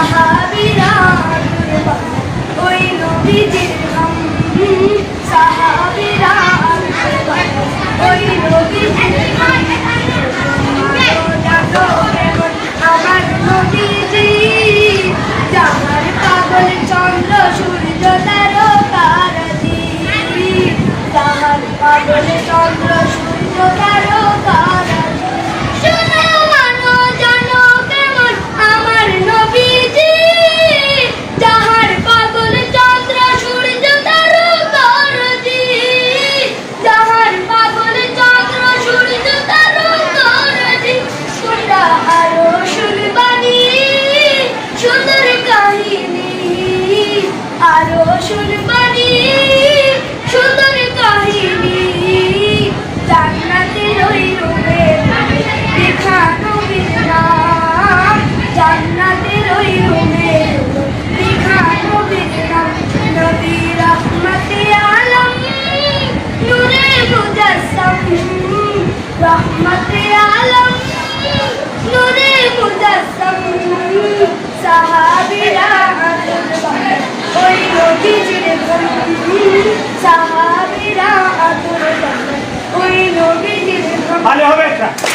সাহাবিরা ওই নবীজির সাহাবিরা ওই নবীজির আরও শুনবানি সুন্দর কাহিনী। জান্নাতে রই রবে, লেখা রই রবে, লেখা নবীর নাম। নবী রহমতে Vale, oveja.